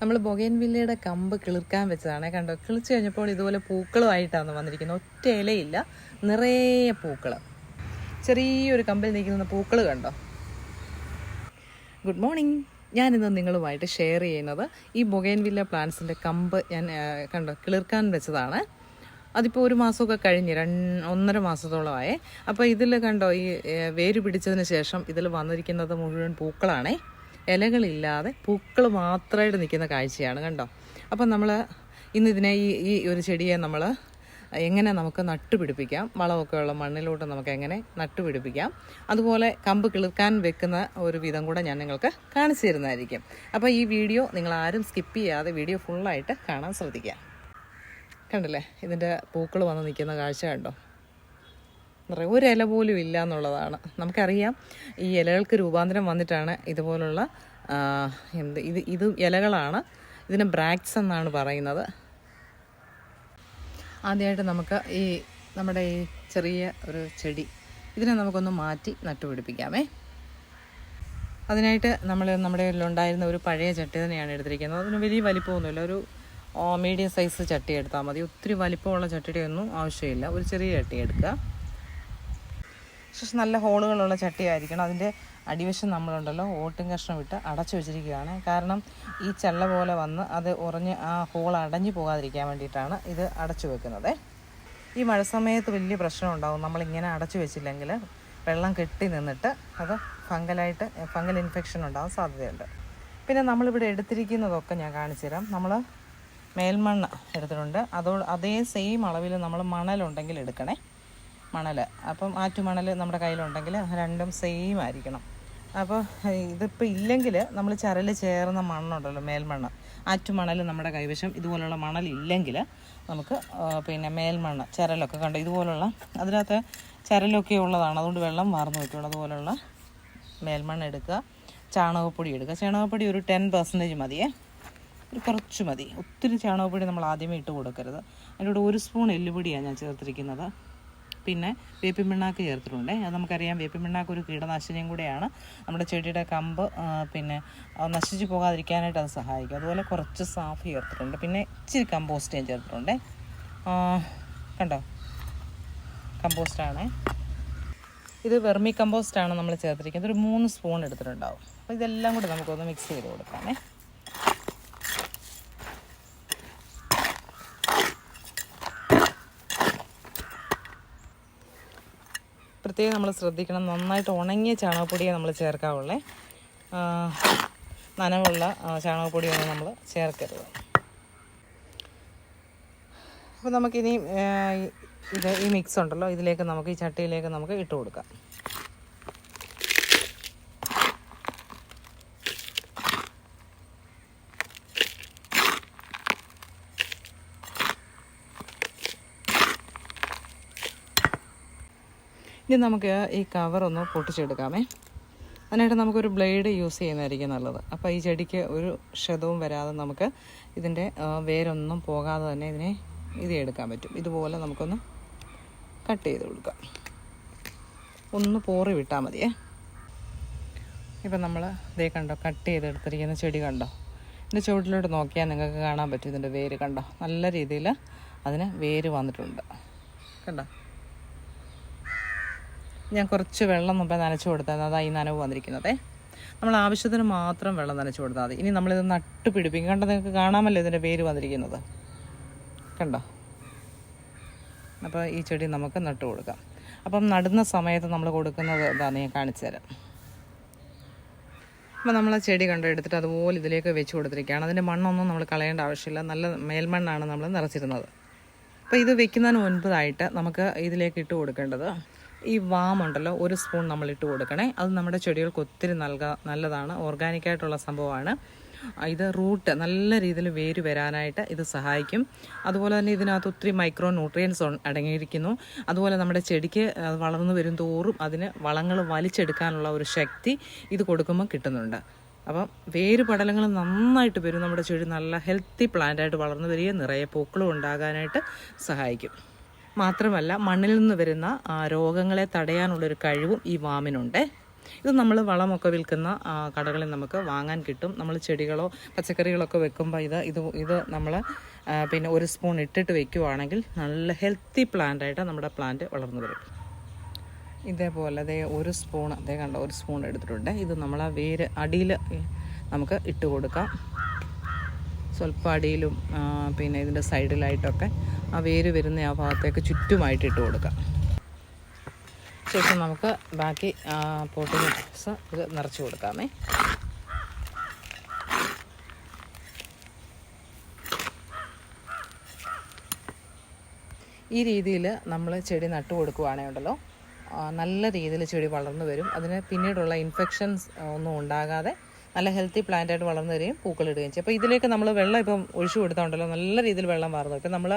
നമ്മൾ ബൊഗേൻവില്ലയുടെ കമ്പ് കിളിർക്കാൻ വെച്ചതാണ്. കണ്ടോ? കിളിച്ച് കഴിഞ്ഞപ്പോൾ ഇതുപോലെ പൂക്കളുമായിട്ടാണ് വന്നിരിക്കുന്നത്. ഒറ്റ ഇലയില്ല നിറയെ പൂക്കൾ ചെറിയൊരു കമ്പിൽ നിൽക്കുന്ന പൂക്കൾ കണ്ടോ? Good morning. ഞാനിന്ന് നിങ്ങളുമായിട്ട് ഷെയർ ചെയ്യുന്നത് ഈ ബൊഗേൻവില്ല പ്ലാന്റ്സിന്റെ കമ്പ് ഞാൻ കണ്ടോ? കിളിർക്കാൻ വെച്ചതാണ്. അതിപ്പോൾ ഒരു മാസമൊക്കെ കഴിഞ്ഞ് രണ്ട് ഒന്നര മാസത്തോളമായി. അപ്പോൾ ഇതിൽ കണ്ടോ ഈ വേര് പിടിച്ചതിന് ശേഷം ഇതിൽ വന്നിരിക്കുന്നത് മുഴുവൻ പൂക്കളാണേ. ഇലകളില്ലാതെ പൂക്കൾ മാത്രമായിട്ട് നിൽക്കുന്ന കാഴ്ചയാണ് കണ്ടോ? അപ്പം നമ്മൾ ഇന്നിതിനെ ഈ ഈ ഒരു ചെടിയെ നമ്മൾ എങ്ങനെ നമുക്ക് നട്ടുപിടിപ്പിക്കാം? വളമൊക്കെ ഉള്ള മണ്ണിലോട്ട് നമുക്ക് എങ്ങനെ നട്ടുപിടിപ്പിക്കാം? അതുപോലെ കമ്പ് കിളിർക്കാൻ വെക്കുന്ന ഒരു വിധം കൂടെ ഞാൻ നിങ്ങൾക്ക് കാണിച്ചു തരുന്നതായിരിക്കും. അപ്പോൾ ഈ വീഡിയോ നിങ്ങൾ ആരും സ്കിപ്പ് ചെയ്യാതെ വീഡിയോ ഫുള്ളായിട്ട് കാണാൻ ശ്രദ്ധിക്കുക. കണ്ടില്ലേ? ഇതിന്റെ പൂക്കൾ വന്ന് നിൽക്കുന്ന കാഴ്ച കണ്ടോ? നിറയെ ഒരു ഇല പോലും ഇല്ല എന്നുള്ളതാണ്. നമുക്കറിയാം ഈ ഇലകൾക്ക് രൂപാന്തരം വന്നിട്ടാണ് ഇതുപോലുള്ള എന്ത് ഇത് ഇത് ഇലകളാണ്. ഇതിന് ബ്രാക്സ് എന്നാണ് പറയുന്നത്. ആദ്യമായിട്ട് നമുക്ക് ഈ നമ്മുടെ ഈ ചെറിയ ഒരു ചെടി ഇതിനെ നമുക്കൊന്ന് മാറ്റി നട്ടുപിടിപ്പിക്കാമേ. അതിനായിട്ട് നമ്മൾ നമ്മുടെ ഉണ്ടായിരുന്ന ഒരു പഴയ ചട്ടി തന്നെയാണ് എടുത്തിരിക്കുന്നത്. അതിന് വലിയ വലിപ്പമൊന്നുമില്ല. ഒരു മീഡിയം സൈസ് ചട്ടി എടുത്താൽ മതി. ഒത്തിരി വലിപ്പമുള്ള ചട്ടിയുടെ ഒന്നും ആവശ്യമില്ല. ഒരു ചെറിയ ചട്ടി എടുക്കുക. ശേഷം നല്ല ഹോളുകളുള്ള ചട്ടിയായിരിക്കണം. അതിന്റെ അടിവശം നമ്മളുണ്ടല്ലോ. ഓട്ടും കഷ്ണം ഇട്ട് അടച്ചു വെച്ചിരിക്കുകയാണ്. കാരണം ഈ ചള്ള പോലെ വന്ന് അത് ഉറഞ്ഞ് ആ ഹോൾ അടഞ്ഞു പോകാതിരിക്കാൻ വേണ്ടിയിട്ടാണ് ഇത് അടച്ചു വെക്കുന്നത്. ഈ മഴ സമയത്ത് വലിയ പ്രശ്നം ഉണ്ടാവും. നമ്മളിങ്ങനെ അടച്ചു വെച്ചില്ലെങ്കിൽ വെള്ളം കെട്ടി നിന്നിട്ട് അത് ഫംഗലായിട്ട് ഫംഗൽ ഇൻഫെക്ഷൻ ഉണ്ടാകാൻ സാധ്യതയുണ്ട്. പിന്നെ നമ്മളിവിടെ എടുത്തിരിക്കുന്നതൊക്കെ ഞാൻ കാണിച്ചു തരാം. നമ്മൾ മേൽമണ്ണ് എടുത്തിട്ടുണ്ട്. അതോ അതേ സെയിം അളവിൽ നമ്മൾ മണലുണ്ടെങ്കിൽ എടുക്കണേ. മണൽ. അപ്പം ആറ്റുമണൽ നമ്മുടെ കയ്യിലുണ്ടെങ്കിൽ രണ്ടും സെയിം ആയിരിക്കണം. അപ്പോൾ ഇതിപ്പോൾ ഇല്ലെങ്കിൽ നമ്മൾ ചരൽ ചേർന്ന മണ്ണുണ്ടല്ലോ മേൽമണ്ണ്. ആറ്റുമണൽ നമ്മുടെ കൈവശം. ഇതുപോലുള്ള മണൽ ഇല്ലെങ്കിൽ നമുക്ക് പിന്നെ മേൽമണ്ണ് ചരലൊക്കെ കണ്ടോ? ഇതുപോലുള്ള അതിനകത്ത് ചരലൊക്കെ ഉള്ളതാണ്. അതുകൊണ്ട് വെള്ളം വാർന്നു പറ്റുള്ളൂ അതുപോലുള്ള മേൽമണ്ണ് എടുക്കുക. ചാണകപ്പൊടി എടുക്കുക. ചാണകപ്പൊടി ഒരു ടെൻ പെർസെന്റേജ് മതിയേ. ഒരു കുറച്ച് മതി. ഒത്തിരി ചാണകപ്പൊടി നമ്മൾ ആദ്യമേ ഇട്ട് കൊടുക്കരുത്. അതിന്റെ കൂടെ ഒരു സ്പൂൺ എല്ലുപൊടിയാണ് ഞാൻ ചേർത്തിരിക്കുന്നത്. പിന്നെ വേപ്പിൻ പിണ്ണാക്ക് ചേർത്തിട്ടുണ്ട്. അത് നമുക്കറിയാം വേപ്പിൻ പിണ്ണാക്ക് ഒരു കീടനാശിനിയും കൂടെയാണ്. നമ്മുടെ ചെടിയുടെ കമ്പ് പിന്നെ നശിച്ചു പോകാതിരിക്കാനായിട്ട് അത് സഹായിക്കും. അതുപോലെ കുറച്ച് സാഫ് ചേർത്തിട്ടുണ്ട്. പിന്നെ ഇച്ചിരി കമ്പോസ്റ്റ് ഞാൻ ചേർത്തിട്ടുണ്ട്. കണ്ടോ? കമ്പോസ്റ്റാണ്. ഇത് വെർമി കമ്പോസ്റ്റാണ് നമ്മൾ ചേർത്തിരിക്കുന്നത്. ഒരു മൂന്ന് സ്പൂൺ എടുത്തിട്ടുണ്ടാവും. അപ്പോൾ ഇതെല്ലാം കൂടി നമുക്കൊന്ന് മിക്സ് ചെയ്ത് കൊടുക്കാമേ. പ്രത്യേകം നമ്മൾ ശ്രദ്ധിക്കണം. നന്നായിട്ട് ഉണങ്ങിയ ചാണകപ്പൊടിയെ നമ്മൾ ചേർക്കാവുള്ളേ. നനവുള്ള ചാണകപ്പൊടിയൊന്നും നമ്മൾ ചേർക്കരുത്. അപ്പോൾ നമുക്കിനി ഇത് ഈ മിക്സ് ഉണ്ടല്ലോ. ഇതിലേക്ക് നമുക്ക് ഈ ചട്ടിയിലേക്ക് നമുക്ക് ഇട്ട് കൊടുക്കാം. ഇനി നമുക്ക് ഈ കവറൊന്ന് പൊട്ടിച്ചെടുക്കാമേ. അതിനായിട്ട് നമുക്കൊരു ബ്ലേഡ് യൂസ് ചെയ്യുന്നതായിരിക്കും നല്ലത്. അപ്പോൾ ഈ ചെടിക്ക് ഒരു ക്ഷതവും വരാതെ നമുക്ക് ഇതിന്റെ വേരൊന്നും പോകാതെ തന്നെ ഇതിനെ ഇത് എടുക്കാൻ പറ്റും. ഇതുപോലെ നമുക്കൊന്ന് കട്ട് ചെയ്ത് കൊടുക്കാം. ഒന്ന് പോറി വിട്ടാൽ മതിയേ. ഇപ്പം നമ്മൾ ഇതേ കണ്ടോ കട്ട് ചെയ്തെടുത്തിരിക്കുന്ന ചെടി കണ്ടോ? ഇതിന്റെ ചുവട്ടിലോട്ട് നോക്കിയാൽ നിങ്ങൾക്ക് കാണാൻ പറ്റും ഇതിന്റെ വേര് കണ്ടോ? നല്ല രീതിയിൽ അതിന് വേര് വന്നിട്ടുണ്ട്. കണ്ടോ? ഞാൻ കുറച്ച് വെള്ളം മുമ്പേ നനച്ചു കൊടുത്തായിരുന്നു. അതാ ഈ നനവ് വന്നിരിക്കുന്നത്. നമ്മൾ ആവശ്യത്തിന് മാത്രം വെള്ളം നനച്ചു കൊടുത്താൽ മതി. ഇനി നമ്മളിത് നട്ട് പിടിപ്പിക്കും. കണ്ടോ നിങ്ങൾക്ക് കാണാമല്ലോ ഇതിന്റെ പേര് വന്നിരിക്കുന്നത്. കണ്ടോ? അപ്പോൾ ഈ ചെടി നമുക്ക് നട്ട് കൊടുക്കാം. അപ്പം നടുന്ന സമയത്ത് നമ്മൾ കൊടുക്കുന്നത് എന്താണെന്ന് ഞാൻ കാണിച്ചു തരാം. അപ്പോൾ നമ്മൾ ആ ചെടി കണ്ടോ എടുത്തിട്ട് അതുപോലെ ഇതിലേക്ക് വെച്ച് കൊടുത്തിരിക്കുകയാണ്. അതിന്റെ മണ്ണൊന്നും നമ്മൾ കളയേണ്ട ആവശ്യമില്ല. നല്ല മേൽമണ്ണാണ് നമ്മൾ നിറച്ചിരുന്നത്. അപ്പോൾ ഇത് വെക്കുന്നതിന് മുൻപതായിട്ട് നമുക്ക് ഇതിലേക്ക് ഇട്ട് കൊടുക്കേണ്ടത് ഈ വാമുണ്ടല്ലോ ഒരു സ്പൂൺ നമ്മൾ ഇട്ട് കൊടുക്കണേ. അത് നമ്മുടെ ചെടികൾക്ക് ഒത്തിരി നൽകാ നല്ലതാണ്. ഓർഗാനിക്കായിട്ടുള്ള സംഭവമാണ്. ഇത് റൂട്ട് നല്ല രീതിയിൽ വേര് വരാനായിട്ട് ഇത് സഹായിക്കും. അതുപോലെ തന്നെ ഇതിനകത്ത് ഒത്തിരി മൈക്രോ ന്യൂട്രിയൻസ് അടങ്ങിയിരിക്കുന്നു. അതുപോലെ നമ്മുടെ ചെടിക്ക് വളർന്നു വരും തോറും അതിന് വളങ്ങൾ വലിച്ചെടുക്കാനുള്ള ഒരു ശക്തി ഇത് കൊടുക്കുമ്പോൾ കിട്ടുന്നുണ്ട്. അപ്പം വേര് പടലങ്ങൾ നന്നായിട്ട് വരും. നമ്മുടെ ചെടി നല്ല ഹെൽത്തി പ്ലാന്റായിട്ട് വളർന്നു വരികയും നിറയെ പൂക്കളും ഉണ്ടാകാനായിട്ട് സഹായിക്കും. മാത്രമല്ല മണ്ണിൽ നിന്ന് വരുന്ന രോഗങ്ങളെ തടയാനുള്ളൊരു കഴിവും ഈ വാമിനുണ്ട്. ഇത് നമ്മൾ വളമൊക്കെ വിൽക്കുന്ന കടകളിൽ നമുക്ക് വാങ്ങാൻ കിട്ടും. നമ്മൾ ചെടികളോ പച്ചക്കറികളൊക്കെ വെക്കുമ്പോൾ ഇത് ഇത് ഇത് നമ്മൾ പിന്നെ ഒരു സ്പൂൺ ഇട്ടിട്ട് വെക്കുവാണെങ്കിൽ നല്ല ഹെൽത്തി പ്ലാന്റായിട്ട് നമ്മുടെ പ്ലാന്റ് വളർന്നു വരും. ഇതേപോലെ അതേ ഒരു സ്പൂൺ അതേ കണ്ട ഒരു സ്പൂൺ എടുത്തിട്ടുണ്ട്. ഇത് നമ്മൾ ആ വേര് അടിയിൽ നമുക്ക് ഇട്ട് കൊടുക്കാം. സ്വല്പം അടിയിലും പിന്നെ ഇതിന്റെ സൈഡിലായിട്ടൊക്കെ ആ വേര് വരുന്ന ആ ഭാഗത്തേക്ക് ചുറ്റുമായിട്ട് ഇട്ട് കൊടുക്കാം. ശേഷം നമുക്ക് ബാക്കി പോട്ടിന് ഇത് നിറച്ച് കൊടുക്കാമേ. ഈ രീതിയിൽ നമ്മൾ ചെടി നട്ടു കൊടുക്കുവാണേണ്ടല്ലോ നല്ല രീതിയിൽ ചെടി വളർന്നു വരും. അതിന് പിന്നീടുള്ള ഇൻഫെക്ഷൻസ് ഒന്നും ഉണ്ടാകാതെ നല്ല ഹെൽത്തി പ്ലാന്റ് ആയിട്ട് വളർന്നു വരികയും പൂക്കളിടുകയും ചെയ്യും. അപ്പോൾ ഇതിലേക്ക് നമ്മൾ വെള്ളം ഇപ്പം ഒഴിച്ചു കൊടുത്തോണ്ടല്ലോ നല്ല രീതിയിൽ വെള്ളം വാർന്നു. ഇപ്പം നമ്മൾ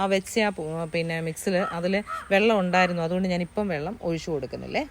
ആ വെച്ച ആ പിന്നെ മിക്സിൽ അതിൽ വെള്ളം ഉണ്ടായിരുന്നു. അതുകൊണ്ട് ഞാൻ ഇപ്പം വെള്ളം ഒഴിച്ചു കൊടുക്കുന്നില്ലേ?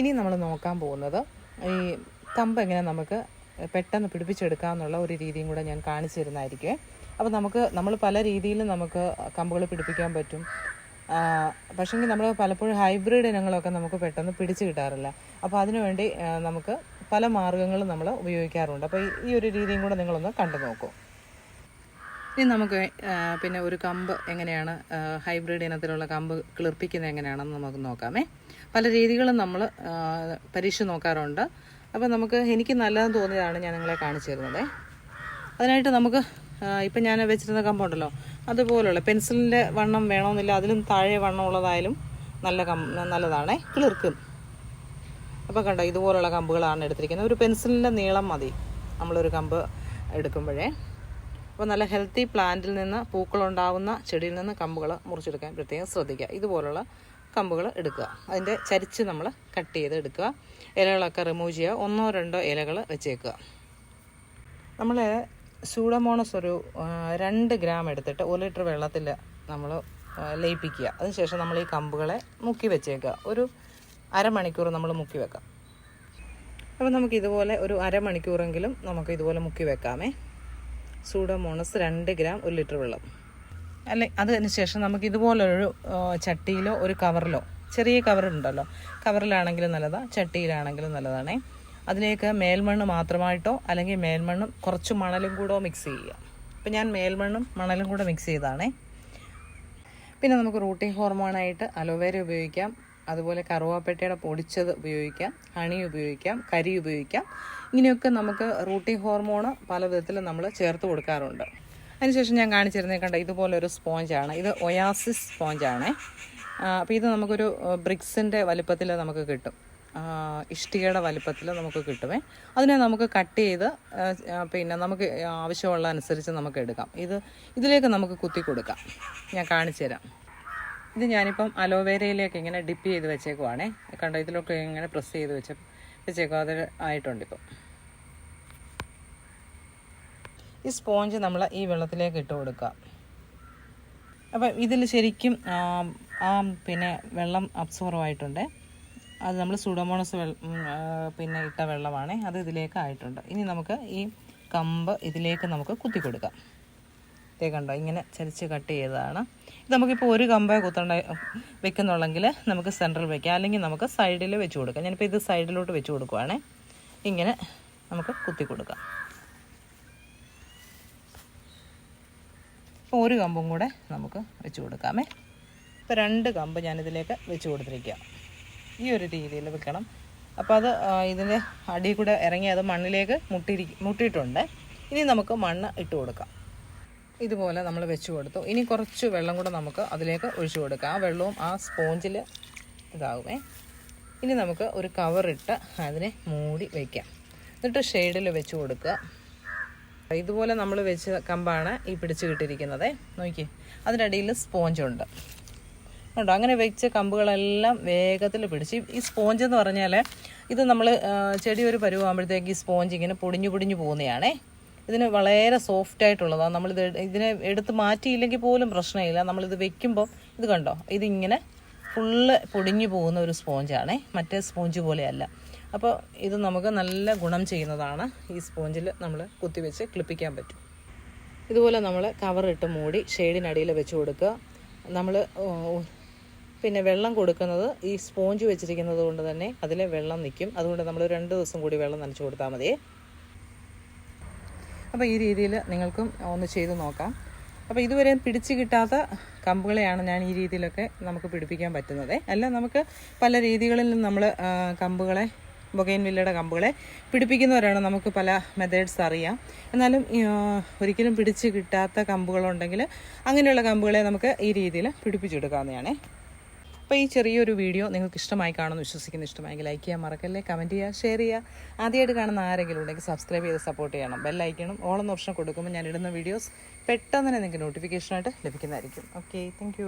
ഇനി നമ്മൾ നോക്കാൻ പോകുന്നത് ഈ കമ്പ് എങ്ങനെ നമുക്ക് പെട്ടെന്ന് പിടിപ്പിച്ചെടുക്കാമെന്നുള്ള ഒരു രീതിയും കൂടെ ഞാൻ കാണിച്ചു തരുന്നതായിരിക്കും. അപ്പോൾ നമുക്ക് നമ്മൾ പല രീതിയിലും നമുക്ക് കമ്പുകൾ പിടിപ്പിക്കാൻ പറ്റും. പക്ഷേങ്കിൽ നമ്മൾ പലപ്പോഴും ഹൈബ്രിഡ് ഇനങ്ങളൊക്കെ നമുക്ക് പെട്ടെന്ന് പിടിച്ച് കിട്ടാറില്ല. അപ്പോൾ അതിനുവേണ്ടി നമുക്ക് പല മാർഗങ്ങളും നമ്മൾ ഉപയോഗിക്കാറുണ്ട്. അപ്പോൾ ഈ- ഒരു രീതിയും കൂടെ നിങ്ങളൊന്ന് കണ്ടു നോക്കൂ. ഇനി നമുക്ക് പിന്നെ ഒരു കമ്പ് എങ്ങനെയാണ് ഹൈബ്രിഡ് ഇനത്തിലുള്ള കമ്പ് കിളിർപ്പിക്കുന്നത് എങ്ങനെയാണെന്ന് നമുക്ക് നോക്കാമേ. പല രീതികളും നമ്മൾ പരീക്ഷിച്ച് നോക്കാറുണ്ട്. അപ്പോൾ നമുക്ക് എനിക്ക് നല്ലതെന്ന് തോന്നിയതാണ് ഞാൻ നിങ്ങളെ കാണിച്ചു തരുന്നത് അതിനായിട്ട് നമുക്ക് ഇപ്പം ഞാൻ വെച്ചിരുന്ന കമ്പുണ്ടല്ലോ അതുപോലുള്ള പെൻസിലിന്റെ വണ്ണം വേണമെന്നില്ല അതിലും താഴെ വണ്ണമുള്ളതായാലും നല്ല കം നല്ലതാണേ. കിളിർക്കും. അപ്പോൾ കണ്ടോ ഇതുപോലുള്ള കമ്പുകളാണ് എടുത്തിരിക്കുന്നത്. ഒരു പെൻസിലിന്റെ നീളം മതി. നമ്മളൊരു കമ്പ് എടുക്കുമ്പോഴേ. അപ്പോൾ നല്ല ഹെൽത്തി പ്ലാന്റിൽ നിന്ന് പൂക്കളുണ്ടാവുന്ന ചെടിയിൽ നിന്ന് കമ്പുകൾ മുറിച്ചെടുക്കാൻ പ്രത്യേകം ശ്രദ്ധിക്കുക. ഇതുപോലുള്ള കമ്പുകൾ എടുക്കുക. അതിന്റെ ചരിച്ച് നമ്മൾ കട്ട് ചെയ്ത് എടുക്കുക. ഇലകളൊക്കെ റിമൂവ് ചെയ്യുക. ഒന്നോ രണ്ടോ ഇലകൾ വെച്ചേക്കുക. നമ്മൾ സൂഡമോണസ് ഒരു രണ്ട് ഗ്രാം എടുത്തിട്ട് ഒരു ലിറ്റർ വെള്ളത്തിൽ നമ്മൾ ലയിപ്പിക്കുക. അതിനുശേഷം നമ്മൾ ഈ കമ്പുകളെ മുക്കി വെച്ചേക്കുക. ഒരു അരമണിക്കൂർ നമ്മൾ മുക്കി വെക്കാം. അപ്പോൾ നമുക്ക് ഇതുപോലെ ഒരു അരമണിക്കൂറെങ്കിലും നമുക്ക് ഇതുപോലെ മുക്കി വെക്കാമേ. സൂഡോമോണസ് രണ്ട് ഗ്രാം ഒരു ലിറ്റർ വെള്ളം. അല്ലെ അതിന് ശേഷം നമുക്ക് ഇതുപോലൊരു ചട്ടിയിലോ ഒരു കവറിലോ ചെറിയ കവറുണ്ടല്ലോ. കവറിലാണെങ്കിലും നല്ലതാണ് ചട്ടിയിലാണെങ്കിലും നല്ലതാണേ. അതിലേക്ക് മേൽമണ്ണ് മാത്രമായിട്ടോ അല്ലെങ്കിൽ മേൽമണ്ണും കുറച്ച് മണലും കൂടെ മിക്സ് ചെയ്യുക. അപ്പം ഞാൻ മേൽമണ്ണും മണലും കൂടെ മിക്സ് ചെയ്താണേ. പിന്നെ നമുക്ക് റൂട്ടിംഗ് ഹോർമോണായിട്ട് അലോവേര ഉപയോഗിക്കാം. അതുപോലെ കറുവാപ്പട്ടയുടെ പൊടിച്ചത് ഉപയോഗിക്കാം ഹണി ഉപയോഗിക്കാം കരി ഉപയോഗിക്കാം. ഇങ്ങനെയൊക്കെ നമുക്ക് റൂട്ടിംഗ് ഹോർമോൺ പല വിധത്തിൽ നമ്മൾ ചേർത്ത് കൊടുക്കാറുണ്ട്. അതിനുശേഷം ഞാൻ കാണിച്ചിരുന്നേ കണ്ട ഇതുപോലെ ഒരു സ്പോഞ്ചാണ്. ഇത് ഒയാസിസ് സ്പോഞ്ചാണേ. അപ്പോൾ ഇത് നമുക്കൊരു ബ്രിക്സിന്റെ വലുപ്പത്തിൽ നമുക്ക് കിട്ടും. ഇഷ്ടികയുടെ വലുപ്പത്തിൽ നമുക്ക് കിട്ടുമേ. അതിനെ നമുക്ക് കട്ട് ചെയ്ത് പിന്നെ നമുക്ക് ആവശ്യമുള്ള അനുസരിച്ച് നമുക്ക് എടുക്കാം. ഇത് ഇതിലേക്ക് നമുക്ക് കുത്തി കൊടുക്കാം. ഞാൻ കാണിച്ചു തരാം ഇത് ഞാനിപ്പം അലോവേരയിലേക്ക് ഇങ്ങനെ ഡിപ്പ് ചെയ്ത് വെച്ചേക്കുവാണേ. കണ്ടോ ഇതിലൊക്കെ ഇങ്ങനെ പ്രസ് ചെയ്ത് വെച്ച വെച്ചേക്കും അത് ആയിട്ടുണ്ട് ഇപ്പം ഈ സ്പോഞ്ച് നമ്മൾ ഈ വെള്ളത്തിലേക്ക് ഇട്ട് കൊടുക്കുക. അപ്പം ഇതിൽ ശരിക്കും ആ, പിന്നെ വെള്ളം അബ്സോർവ് ആയിട്ടുണ്ട്. അത് നമ്മൾ സുഡോമോണസ് പിന്നെ ഇട്ട വെള്ളമാണ്. അത് ഇതിലേക്ക് ആയിട്ടുണ്ട്. ഇനി നമുക്ക് ഈ കമ്പ് ഇതിലേക്ക് നമുക്ക് കുത്തി കൊടുക്കാം. ഇതേ കണ്ടോ? ഇങ്ങനെ ചരിച്ച് കട്ട് ചെയ്തതാണ്. ഇത് നമുക്കിപ്പോൾ ഒരു കമ്പേ കുത്തണ്ട വെക്കുന്നുള്ളെങ്കിൽ നമുക്ക് സെൻട്രൽ വെക്കാം. അല്ലെങ്കിൽ നമുക്ക് സൈഡിൽ വെച്ച് കൊടുക്കാം. ഞാനിപ്പോൾ ഇത് സൈഡിലോട്ട് വെച്ച് കൊടുക്കുവാണേ. ഇങ്ങനെ നമുക്ക് കുത്തി കൊടുക്കാം. അപ്പോൾ ഒരു കമ്പും കൂടെ നമുക്ക് വെച്ച് കൊടുക്കാമേ. ഇപ്പോൾ രണ്ട് കമ്പ് ഞാനിതിലേക്ക് വെച്ച് കൊടുത്തിരിക്കുക ഈ ഒരു രീതിയിൽ വെക്കണം. അപ്പോൾ അത് ഇതിന്റെ അടിയിൽ കൂടെ ഇറങ്ങി അത് മണ്ണിലേക്ക് മുട്ടിരി മുട്ടിയിട്ടുണ്ട്. ഇനി നമുക്ക് മണ്ണ് ഇട്ട് കൊടുക്കാം. ഇതുപോലെ നമ്മൾ വെച്ച് കൊടുത്തു. ഇനി കുറച്ച് വെള്ളം കൂടെ നമുക്ക് അതിലേക്ക് ഒഴിച്ചു കൊടുക്കാം. ആ വെള്ളവും ആ സ്പോഞ്ചിൽ ഇതാകുമേ ഇനി നമുക്ക് ഒരു കവറിട്ട് അതിനെ മൂടി വയ്ക്കാം എന്നിട്ട് ഷെയ്ഡിൽ വെച്ച് കൊടുക്കുക. ഇതുപോലെ നമ്മൾ വെച്ച കമ്പാണ് ഈ പിടിച്ച് കിട്ടിയിരിക്കുന്നത്. നോക്കി അതിന്റെ അടിയിൽ സ്പോഞ്ചുണ്ട് ഉണ്ടോ. അങ്ങനെ വെച്ച കമ്പുകളെല്ലാം വേഗത്തിൽ പിടിച്ച് ഈ സ്പോഞ്ച് എന്ന് പറഞ്ഞാൽ ഇത് നമ്മൾ ചെടി ഒരു പരുവാകുമ്പോഴത്തേക്ക് ഈ സ്പോഞ്ച് ഇങ്ങനെ പൊടിഞ്ഞു പൊടിഞ്ഞു പോകുന്നതാണേ ഇതിന് വളരെ സോഫ്റ്റ് ആയിട്ടുള്ളതാണ്. നമ്മളിത് ഇതിനെ എടുത്ത് മാറ്റിയില്ലെങ്കിൽ പോലും പ്രശ്നമില്ല. നമ്മളിത് വെക്കുമ്പോൾ ഇത് കണ്ടോ? ഇതിങ്ങനെ ഫുള്ള് പൊടിഞ്ഞു പോകുന്ന ഒരു സ്പോഞ്ചാണേ. മറ്റേ സ്പോഞ്ച് പോലെയല്ല. അപ്പോൾ ഇത് നമുക്ക് നല്ല ഗുണം ചെയ്യുന്നതാണ് ഈ സ്പോഞ്ചിൽ നമ്മൾ കുത്തിവെച്ച് ക്ലിപ്പിക്കാൻ പറ്റും. ഇതുപോലെ നമ്മൾ കവറിട്ട് മൂടി ഷെയ്ഡിനടിയിൽ വെച്ച് കൊടുക്കുക. നമ്മൾ പിന്നെ വെള്ളം കൊടുക്കുന്നത് ഈ സ്പോഞ്ച് വെച്ചിരിക്കുന്നത് കൊണ്ട് തന്നെ അതിലെ വെള്ളം നിൽക്കും അതുകൊണ്ട് നമ്മൾ രണ്ട് ദിവസം കൂടി വെള്ളം നനച്ച് കൊടുത്താൽ മതിയേ. അപ്പോൾ ഈ രീതിയിൽ നിങ്ങൾക്കും ഒന്ന് ചെയ്ത് നോക്കാം. അപ്പോൾ ഇതുവരെ പിടിച്ചു കിട്ടാത്ത കമ്പുകളെയാണ് ഞാൻ ഈ രീതിയിലൊക്കെ നമുക്ക് പിടിപ്പിക്കാൻ പറ്റുന്നത്. അല്ല നമുക്ക് പല രീതികളിൽ നമ്മൾ കമ്പുകളെ ബൊഗൈൻ വില്ലയുടെ കമ്പുകളെ പിടിപ്പിക്കുന്നവരാണ് നമുക്ക് പല മെത്തേഡ്സ് അറിയാം. എന്നാലും ഒരിക്കലും പിടിച്ച് കിട്ടാത്ത കമ്പുകളുണ്ടെങ്കിൽ അങ്ങനെയുള്ള കമ്പുകളെ നമുക്ക് ഈ രീതിയിൽ പിടിപ്പിച്ചെടുക്കാവുന്നതാണേ അപ്പോൾ ഈ ചെറിയൊരു വീഡിയോ നിങ്ങൾക്ക് ഇഷ്ടമായി കാണുമെന്ന് വിശ്വസിക്കുന്നു ഇഷ്ടമായെങ്കിൽ ലൈക്ക് ചെയ്യാൻ മറക്കല്ലേ കമന്റ് ചെയ്യുക ഷെയർ ചെയ്യുക ആദ്യമായിട്ട് കാണുന്ന ആരെങ്കിലും ഉണ്ടെങ്കിൽ സബ്സ്ക്രൈബ് ചെയ്ത് സപ്പോർട്ട് ചെയ്യണം. ബെല്ലൈക്കണം ഓളെന്ന ഓപ്ഷൻ കൊടുക്കുമ്പോൾ ഞാൻ ഇടുന്ന വീഡിയോസ് പെട്ടെന്ന് തന്നെ നിങ്ങൾക്ക് നോട്ടിഫിക്കേഷനായിട്ട് ലഭിക്കുന്നതായിരിക്കും. Okay thank